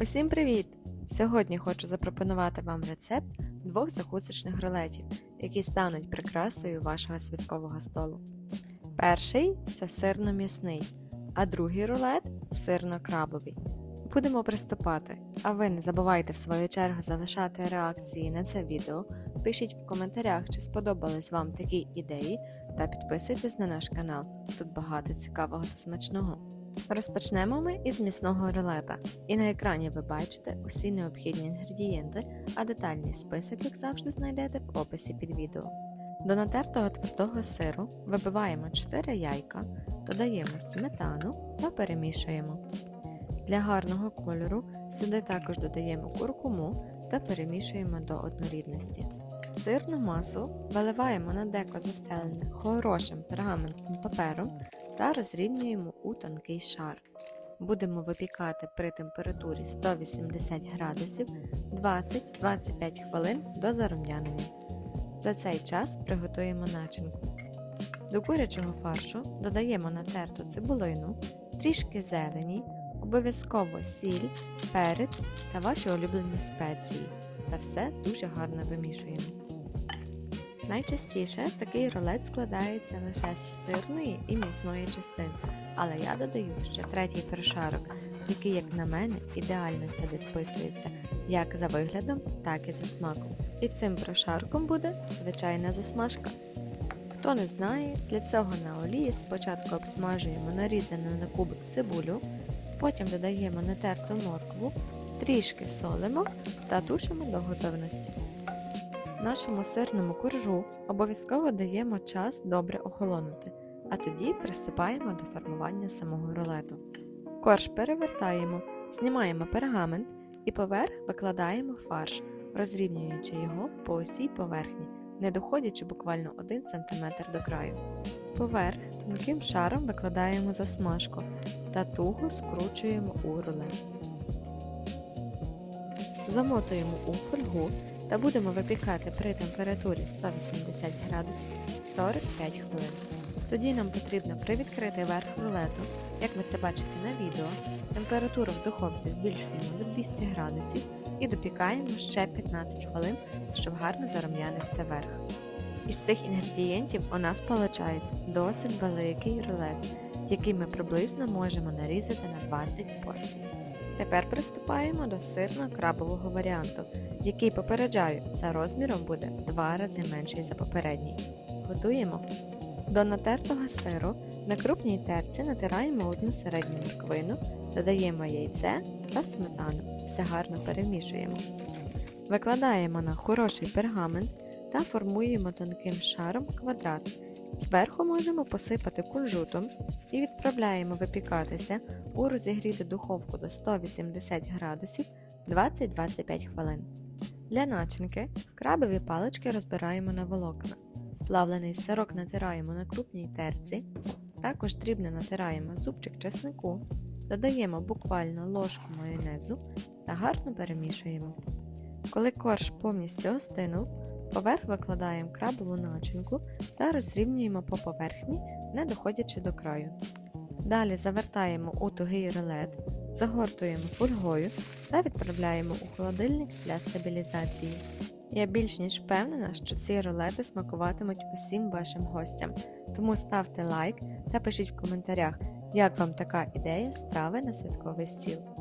Усім привіт! Сьогодні хочу запропонувати вам рецепт двох закусочних рулетів, які стануть прикрасою вашого святкового столу. Перший це сирно-м'ясний, а другий рулет сирно-крабовий. Будемо приступати. А ви не забувайте в свою чергу залишати реакції на це відео, пишіть в коментарях, чи сподобались вам такі ідеї, та підписуйтесь на наш канал. Тут багато цікавого та смачного. Розпочнемо ми із м'ясного рулета, і на екрані ви бачите усі необхідні інгредієнти, а детальний список, як завжди, знайдете в описі під відео. До натертого твердого сиру вибиваємо 4 яйка, додаємо сметану та перемішуємо. Для гарного кольору сюди також додаємо куркуму та перемішуємо до однорідності. Сирну масу виливаємо на деко застелене хорошим пергаментним папером та розрівнюємо у тонкий шар. Будемо випікати при температурі 180 градусів 20-25 хвилин до зарум'янення. За цей час приготуємо начинку. До курячого фаршу додаємо натерту цибулину, трішки зелені, обов'язково сіль, перець та ваші улюблені спеції. Та все дуже гарно вимішуємо. Найчастіше такий рулет складається лише з сирної і м'ясної частин, але я додаю ще третій прошарок, який, як на мене, ідеально сюди вписується як за виглядом, так і за смаком. І цим прошарком буде звичайна засмажка. Хто не знає, для цього на олії спочатку обсмажуємо нарізану на кубик цибулю, потім додаємо натерту моркву, трішки солимо та тушимо до готовності. Нашому сирному коржу обов'язково даємо час добре охолонути, а тоді приступаємо до формування самого рулету. Корж перевертаємо, знімаємо пергамент і поверх викладаємо фарш, розрівнюючи його по усій поверхні, не доходячи буквально 1 см до краю. Поверх тонким шаром викладаємо засмажку та туго скручуємо у рулет. Замотуємо у фольгу та будемо випікати при температурі 180 градусів 45 хвилин. Тоді нам потрібно привідкрити верх рулету, як ви це бачите на відео, температуру в духовці збільшуємо до 200 градусів і допікаємо ще 15 хвилин, щоб гарно зарум'янився верх. Із цих інгредієнтів у нас виходить досить великий рулет, який ми приблизно можемо нарізати на 20 порцій. Тепер приступаємо до сирно-крабового варіанту, який попереджаю, за розміром буде два рази менший за попередній. Готуємо. До натертого сиру на крупній терці натираємо одну середню морквину, додаємо яйце та сметану. Все гарно перемішуємо. Викладаємо на хороший пергамент та формуємо тонким шаром квадрат. Зверху можемо посипати кунжутом і відправляємо випікатися у розігріту духовку до 180 градусів 20-25 хвилин. Для начинки крабові палички розбираємо на волокна. Плавлений сирок натираємо на крупній терці, також дрібно натираємо зубчик чеснику, додаємо буквально ложку майонезу та гарно перемішуємо. Коли корж повністю остинув, поверх викладаємо крабову начинку та розрівнюємо по поверхні, не доходячи до краю. Далі завертаємо у тугий рулет, загортуємо фольгою та відправляємо у холодильник для стабілізації. Я більш ніж впевнена, що ці рулети смакуватимуть усім вашим гостям, тому ставте лайк та пишіть в коментарях, як вам така ідея страви на святковий стіл.